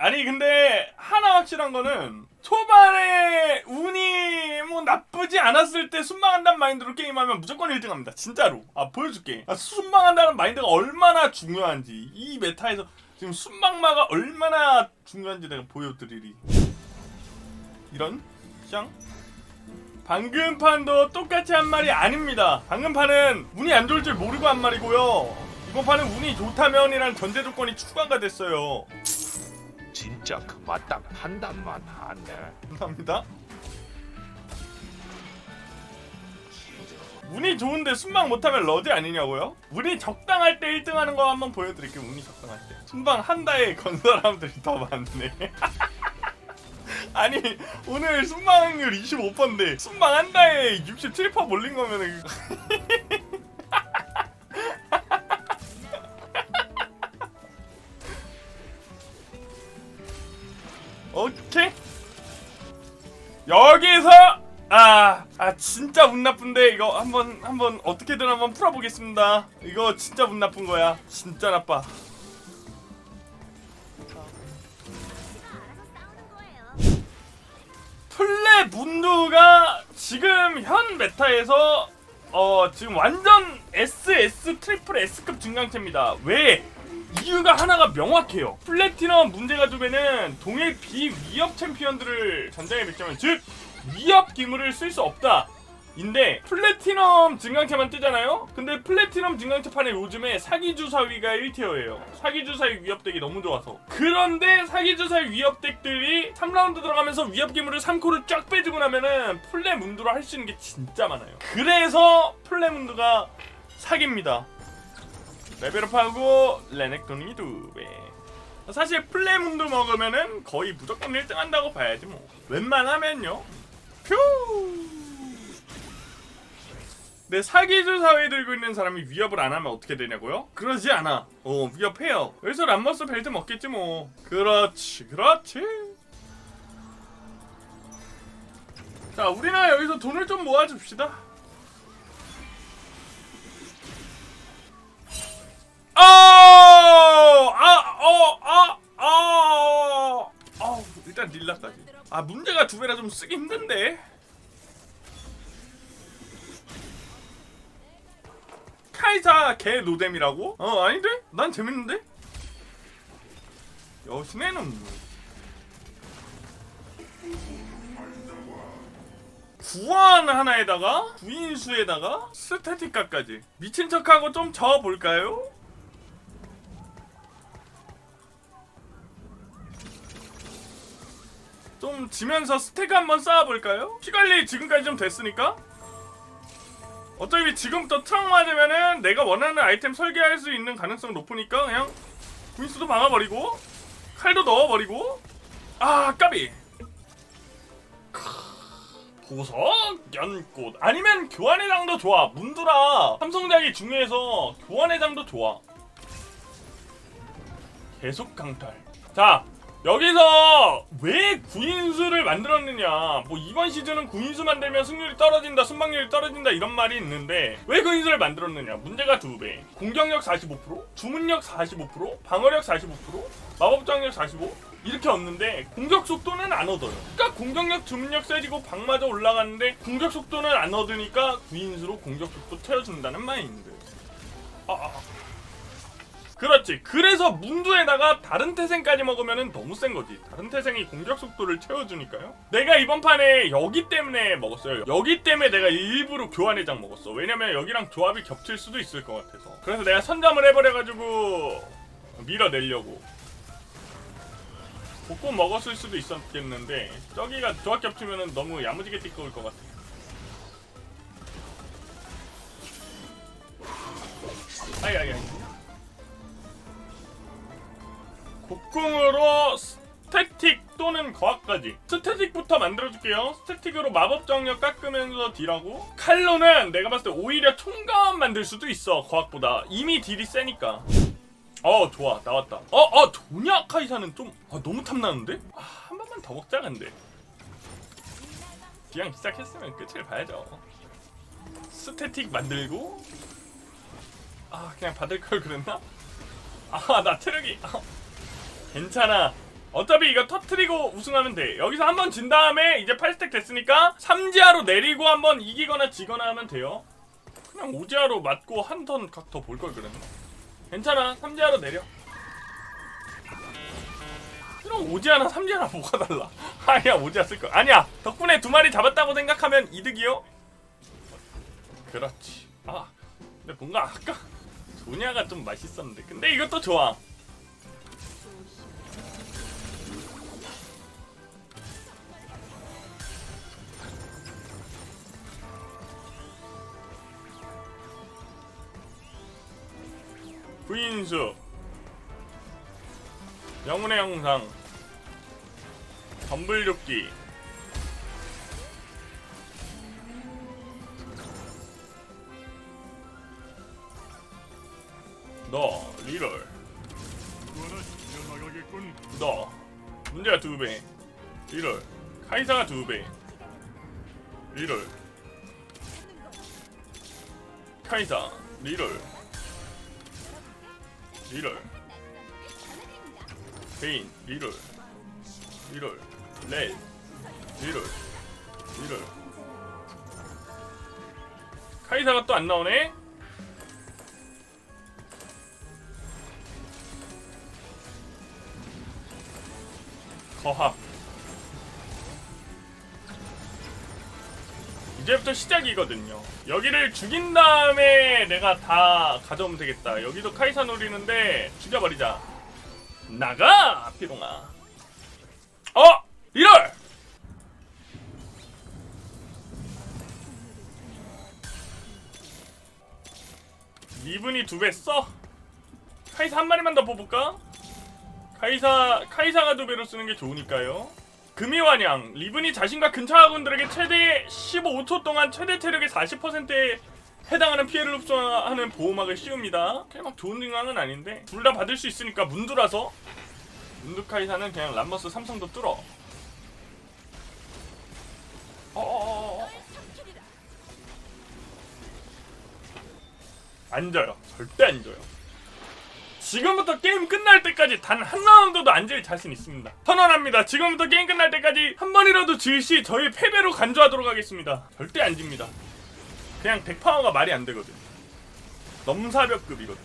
아니 근데 하나 확실한 거는 초반에 운이 뭐 나쁘지 않았을 때 순방한다는 마인드로 게임하면 무조건 1등합니다. 진짜로. 아 보여줄게. 아, 순방한다는 마인드가 얼마나 중요한지 이 메타에서 지금 순방마가 얼마나 중요한지 내가 보여드리리. 이런 샹. 방금 판도 똑같이 한 말이 아닙니다. 방금 판은 운이 안 좋을 줄 모르고 한 말이고요. 이번 판은 운이 좋다면이라는 전제 조건이 추가가 됐어요. 진짜 그 맞다 판단만 하네. 감사합니다. 운이 좋은데 순방 못하면 러지 아니냐고요? 운이 적당할 때 1등 하는 거 한번 보여드릴게요. 운이 적당할 때. 순방 한 달에 건 사람들이 더 많네. 아니 오늘 순방 확률 25%인데 순방 한 달에 67% 몰린 거면은 여기서 아, 아 진짜 운 나쁜데 이거 한번 한번 어떻게든 한번 풀어보겠습니다. 이거 진짜 운 나쁜 거야. 진짜 나빠. 플레 문두가 지금 현 메타에서 어 지금 완전 SS 트리플 S급 증강체입니다. 왜? 이유가 하나가 명확해요. 플래티넘 문제가 좀에는 동일 비위협 챔피언들을 전장에 배치하면 즉 위협 기물을 쓸 수 없다. 인데 플래티넘 증강체만 뜨잖아요? 근데 플래티넘 증강체판에 요즘에 사기주사위가 1티어예요 사기주사위 위협덱이 너무 좋아서 그런데 사기주사위 위협덱들이 3라운드 들어가면서 위협 기물을 3코를 쫙 빼주고 나면은 플레문드로 할 수 있는 게 진짜 많아요 그래서 플레문드가 사기입니다 레벨업하고 레넥톤이 두배 사실 플레문드 먹으면은 거의 무조건 1등 한다고 봐야지 뭐 웬만하면요 퓨내 사기주 사회 들고 있는 사람이 위협을 안 하면 어떻게 되냐고요? 그러지 않아. 어, 위협해요. 여기서 람머스 벨트 먹겠지 뭐. 그렇지, 그렇지. 자, 우리나 여기서 돈을 좀 모아줍시다. 아, 문제가 두 배라 좀 쓰기 힘든데. 카이사 개 노뎀이라고? 어 아닌데? 난 재밌는데? 여신에는 구원 하나에다가 구인수에다가 스태티카까지 미친 척하고 좀 저어볼까요? 좀 지면서 스택 한번 쌓아볼까요? 피 관리 지금까지 좀 됐으니까? 어차피 지금부터 트럭 맞으면은 내가 원하는 아이템 설계할 수 있는 가능성 높으니까 그냥 구인수도 막아버리고 칼도 넣어버리고. 아 까비! 크, 보석 연꽃. 아니면 교환회장도 좋아. 문두라. 삼성작이 중요해서 교환회장도 좋아. 계속 강탈. 자 여기서 왜 구인수를 만들었느냐? 뭐 이번 시즌은 구인수 만들면 승률이 떨어진다 순방률이 떨어진다 이런 말이 있는데 왜 구인수를 만들었느냐? 문제가 두배. 공격력 45% 주문력 45% 방어력 45% 마법장력 45 이렇게 얻는데 공격 속도는 안 얻어요. 그러니까 공격력 주문력 세지고 방마저 올라가는데 공격 속도는 안 얻으니까 구인수로 공격 속도 채워준다는 마인드. 아, 아. 그렇지. 그래서 문두에다가 다른 태생까지 먹으면 너무 센 거지. 다른 태생이 공격 속도를 채워주니까요. 내가 이번 판에 여기 때문에 먹었어요. 여기 때문에 내가 일부러 교환회장 먹었어. 왜냐면 여기랑 조합이 겹칠 수도 있을 것 같아서. 그래서 내가 선점을 해버려가지고 밀어내려고. 복권 먹었을 수도 있었겠는데 저기가 조합 겹치면 너무 야무지게 띠꺼울 것 같아. 아이 아이 아이. 곡궁으로 스태틱 또는 거학까지. 스태틱부터 만들어줄게요. 스태틱으로 마법 정력 깎으면서 딜하고 칼로는 내가 봤을 때 오히려 총감 만들 수도 있어 거학보다. 이미 딜이 세니까. 어 좋아. 나왔다. 어어 도냐 카이사는 좀 아, 너무 탐나는데? 아, 한 번만 더 먹자 근데. 그냥 시작했으면 끝을 봐야죠. 스태틱 만들고 아 그냥 받을 걸 그랬나? 아나 체력이 아, 괜찮아 어차피 이거 터트리고 우승하면 돼. 여기서 한 번 진 다음에 이제 8스택 됐으니까 3지하로 내리고 한 번 이기거나 지거나 하면 돼요. 그냥 5지하로 맞고 한 턴 각 더 볼 걸 그랬나? 괜찮아. 3지하로 내려. 그럼 5지하나 3지하나 뭐가 달라? 아니야 5지하 쓸 거. 아니야. 덕분에 두 마리 잡았다고 생각하면 이득이요. 그렇지. 아, 근데 뭔가 아까 소냐가 좀 맛있었는데. 근데 이것도 좋아. 구인수. 영혼의 영상. 덤블육기 너 리롤. 너 문제가 두배. 리롤 카이사가 두배. 리롤. 카이사 리롤 리롤 베인 리롤 리롤 레일 리롤 리롤 카이사가 또 안 나오네? 거합 이제부터 시작이거든요. 여기를 죽인 다음에 내가 다 가져오면 되겠다. 여기도 카이사 노리는데 죽여버리자. 나가 피롱아. 어 이럴. 리븐이 두 배 써. 카이사 한 마리만 더 뽑을까? 카이사 카이사가 두 배로 쓰는 게 좋으니까요. 금이환양 리븐이 자신과 근처 아군들에게 최대 15초 동안 최대 체력의 40%에 해당하는 피해를 흡수하는 보호막을 씌웁니다. 그냥 막 좋은 증강은 아닌데 둘 다 받을 수 있으니까 문두라서 문두 카이사는 그냥 람머스 삼성도 뚫어. 어어어어. 안 져요. 절대 안 져요. 지금부터 게임 끝날 때까지 단 한 라운드도 안질 자신 있습니다. 선언합니다. 지금부터 게임 끝날 때까지 한 번이라도 질시 저희 패배로 간주하도록 하겠습니다. 절대 안 집니다. 그냥 덱파워가 말이 안 되거든. 넘사벽급이거든.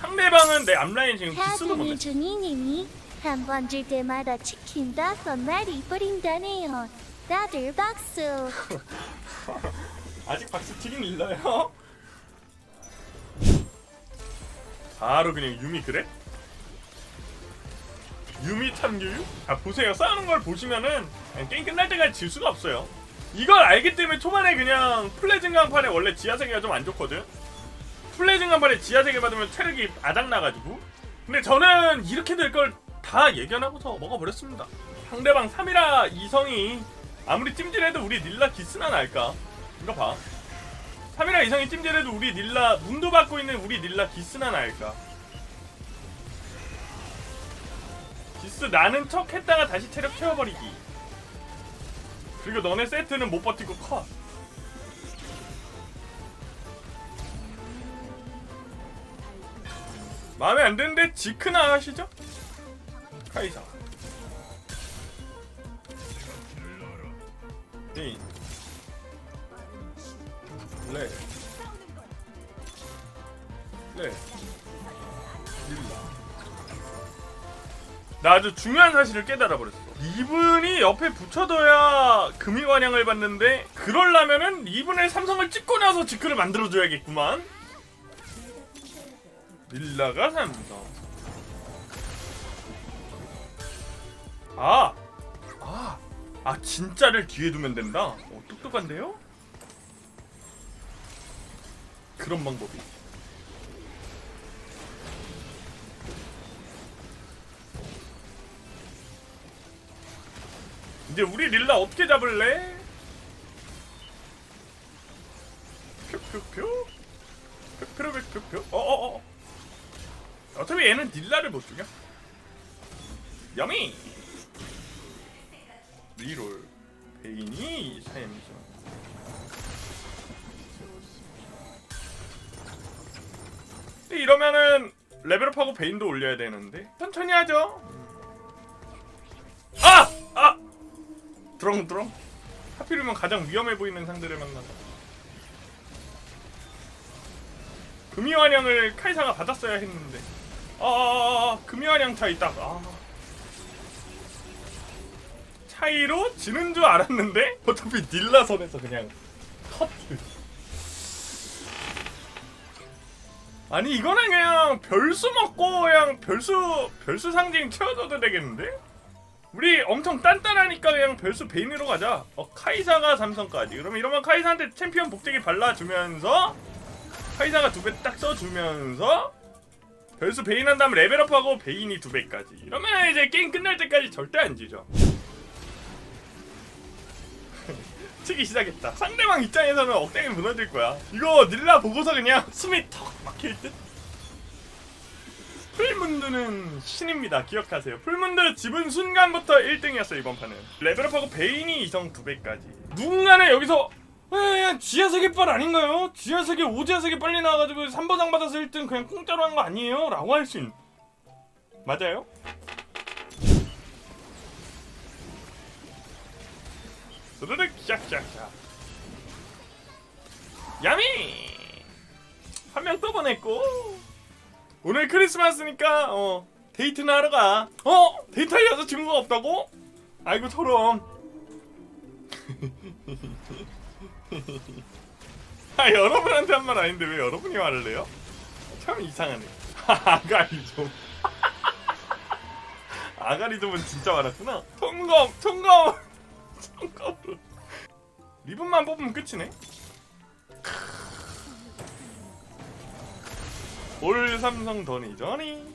상대방은 내 앞라인 지금 못해. 하드는 중이님이 한번줄 때마다 치킨 다섯 마리 뿌린다네요. 다들 박수. 아직 박수 튀긴 일러요? 바로 그냥 유미 그래? 유미 참교육? 아 보세요. 싸우는 걸 보시면은 게임 끝날 때까지 질 수가 없어요. 이걸 알기 때문에 초반에 그냥 플레 증강판에 원래 지하세계가 좀 안 좋거든. 플레 증강판에 지하세계 받으면 체력이 아작나가지고. 근데 저는 이렇게 될 걸 다 예견하고서 먹어버렸습니다. 상대방 3이라 이성이 아무리 찜질해도 우리 닐라 기스나 날까? 이거 봐 3이라 이상이 찜질해도 우리 닐라 문도 받고 있는 우리 닐라 기스나 날까? 기스 나는 척 했다가 다시 체력 채워버리기. 그리고 너네 세트는 못 버티고 컷 마음에 안 드는데 지크나 하시죠? 카이사 레. 레. 릴라. 나 아주 중요한 사실을 깨달아 버렸어. 이분이 옆에 붙여둬야 금이 관양을 받는데 그럴라면은 이분의 삼성을 찍고 나서 지크를 만들어 줘야겠구만. 릴라가 삼성. 아, 아, 아 진짜를 뒤에 두면 된다. 어, 똑똑한데요? 그런 방법이. 이제 우리 릴라 어떻게 잡을래? 표 표표 표표표표 어어어. 어차피 얘는 릴라를 못 죽여 여미! 리롤. 베인이 샘son 이러면은 레벨업하고 베인도 올려야 되는데 천천히 하죠. 아! 아! 드렁드렁 하필이면 가장 위험해 보이는 상대를 만나다 금이환영을 카이사가 받았어야 했는데. 아, 아, 아, 아 금이환영 차이 딱 아. 차이로 지는 줄 알았는데 어차피 닐라 선에서 그냥 컷 아니 이거는 그냥 별수 먹고 그냥 별수 별수 상징 채워줘도 되겠는데? 우리 엄청 단단하니까 그냥 별수 베인으로 가자. 어 카이사가 삼성까지. 그러면 이러면 카이사한테 챔피언 복제기 발라주면서 카이사가 두 배 딱 써주면서 별수 베인 한 다음 레벨업하고 베인이 두 배까지. 이러면 이제 게임 끝날 때까지 절대 안 지죠. 치기 시작했다. 상대방 입장에서는 억장이 무너질 거야. 이거 닐라 보고서 그냥 숨이 턱 막힐 듯. 풀문드는 신입니다. 기억하세요. 풀문드 집은 순간부터 1등이었어 이번 판은. 레벨업하고 베인이 이성 2배까지. 누군가는 여기서 그냥 지하세계빨 아닌가요? 지하세계 오지하세계 빨리 나와가지고 3버장 받아서 1등 그냥 공짜로 한 거 아니에요? 라고 할 수 있는 맞아요? 스르륵 샥샥샥 야미! 한 명 또 보냈고. 오늘 크리스마스니까 어 데이트나 하러 가. 어? 데이트할 여자친구가 없다고? 아이고 저런 아 여러분한테 한 말 아닌데 왜 여러분이 말을 해요? 참 이상하네. 아가리 좀. 아가리 좀은 진짜 많았구나. 통검 통검 통검으로 리본만 뽑으면 끝이네 올 삼성 더니 저니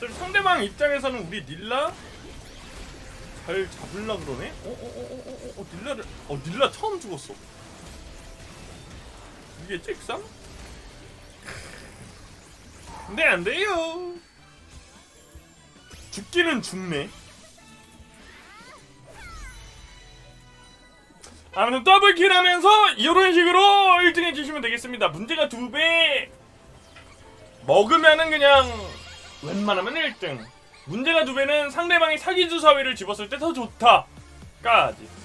좀 상대방 입장에서는 우리 닐라 잘 잡을라 그러네? 어, 어, 어, 어, 어, 어, 닐라를, 어, 닐라 처음 죽었어. 이게 잭삼? 근데 안 돼요. 죽기는 죽네. 아무튼 더블킬 하면서 이런 식으로 1등 해주시면 되겠습니다. 문제가 두 배 먹으면은 그냥 웬만하면 1등. 문제가 두 배는 상대방이 사기주 사회를 집었을 때 더 좋다까지.